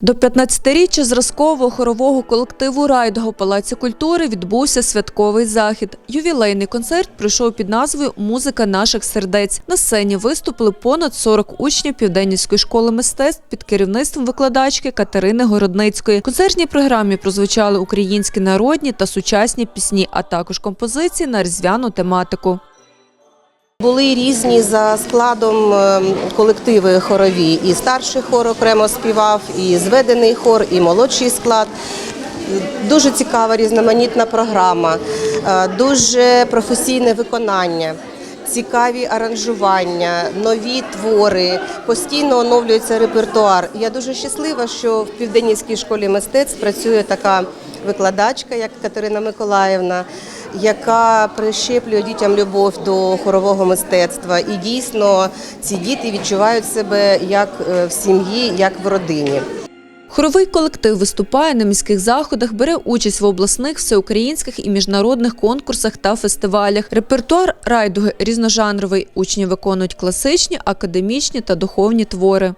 До 15-річчя зразкового хорового колективу Райдого Палаці культури відбувся святковий захід. Ювілейний концерт пройшов під назвою Музика наших сердець. На сцені виступили понад 40 учнів Південнівської школи мистецтв під керівництвом викладачки Катерини Городницької. В концертній програмі прозвучали українські народні та сучасні пісні, а також композиції на різдвяну тематику. Були різні за складом е, колективи хорові. І старший хор окремо співав, і зведений хор, і молодший склад. Дуже цікава різноманітна програма, е, дуже професійне виконання. Цікаві аранжування, нові твори, постійно оновлюється репертуар. Я дуже щаслива, що в Південнівській школі мистецтв працює така викладачка, як Катерина Миколаївна, яка прищеплює дітям любов до хорового мистецтва. І дійсно ці діти відчувають себе як е, в сім'ї, як в родині. Хоровий колектив виступає на міських заходах, бере участь в обласних, всеукраїнських і міжнародних конкурсах та фестивалях. Репертуар райдуги різножанровий. Учні виконують класичні, академічні та духовні твори.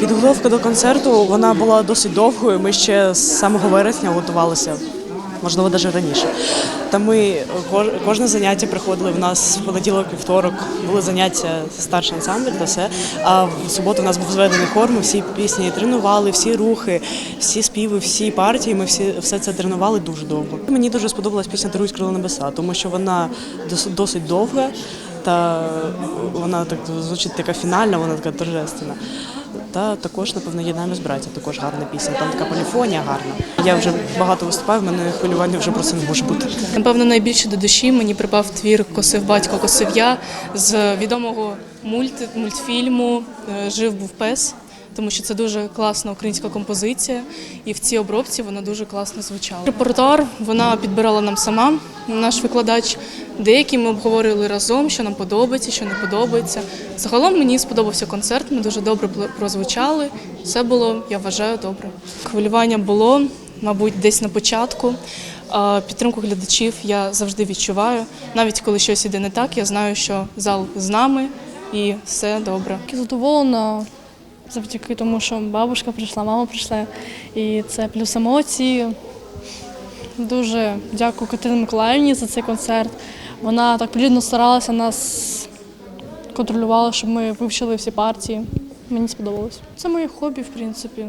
Підготовка до концерту вона була досить довгою. Ми ще з самого вересня готувалися, можливо, навіть раніше. Та ми кожне заняття приходили в нас в понеділок, вівторок, були заняття старший ансамбль та все. А в суботу у нас був зведений хор. Ми всі пісні тренували, всі рухи, всі співи, всі партії. Ми всі все це тренували дуже довго. Мені дуже сподобалась пісня Дарують крила небеса, тому що вона досить довга. Та вона так звучить така фінальна, вона така торжественна. Та також, напевно, єднаємось браття, також гарна пісня. Там така поліфонія гарна. Я вже багато виступаю, в мене хвилювання вже просто не може бути. Напевно, найбільше до душі мені припав твір Косив батько, косив я з відомого мульт, мультфільму е, Жив був пес, тому що це дуже класна українська композиція, і в цій обробці вона дуже класно звучала. Репертуар вона підбирала нам сама, наш викладач. Деякі ми обговорили разом, що нам подобається, що не подобається. Загалом мені сподобався концерт, ми дуже добре прозвучали. Все було, я вважаю, добре. Хвилювання було, мабуть, десь на початку. Підтримку глядачів я завжди відчуваю. Навіть коли щось іде не так, я знаю, що зал з нами і все добре. Задоволена завдяки тому, що бабушка прийшла, мама прийшла. І це плюс емоції. Дуже дякую Катерині Миколаївні за цей концерт. Вона так плідно старалася нас контролювала, щоб ми вивчили всі партії. Мені сподобалось. Це моє хобі, в принципі.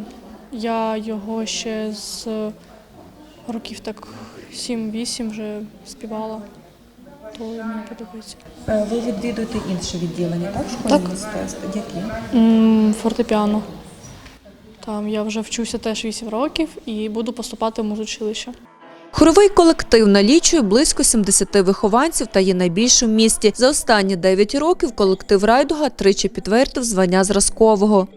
Я його ще з років так 7-8 вже співала, то мені подобається. Е, Ви відвідуєте інше відділення, так? в школі Так. мистецтв? Які? Фортепіано. Там я вже вчуся теж 8 років і буду поступати в музучилище. Хоровий колектив налічує близько 70 вихованців та є найбільшим в місті. За останні 9 років колектив Райдуга тричі підтвердив звання зразкового.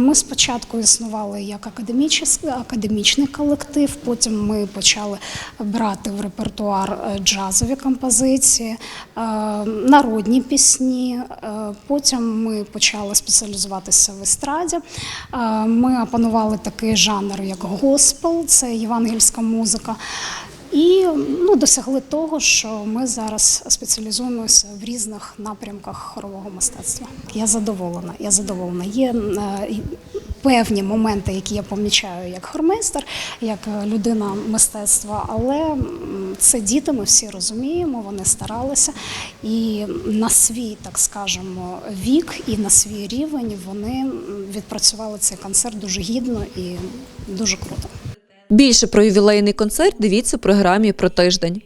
Ми спочатку існували як академічний, колектив, потім ми почали брати в репертуар е, джазові композиції, е, народні пісні. е, Потім ми почали спеціалізуватися в естраді. Ми опанували такий жанр, як госпел, це євангельська музика. І ну, досягли того, що ми зараз спеціалізуємося в різних напрямках хорового мистецтва. Я задоволена. Я задоволена. Є е, певні моменти, які я помічаю як хормейстер, як людина мистецтва, але це діти, ми всі розуміємо, вони старалися. І на свій, так скажемо, вік і на свій рівень вони відпрацювали цей концерт дуже гідно і дуже круто. Більше про ювілейний концерт дивіться у програмі про тиждень.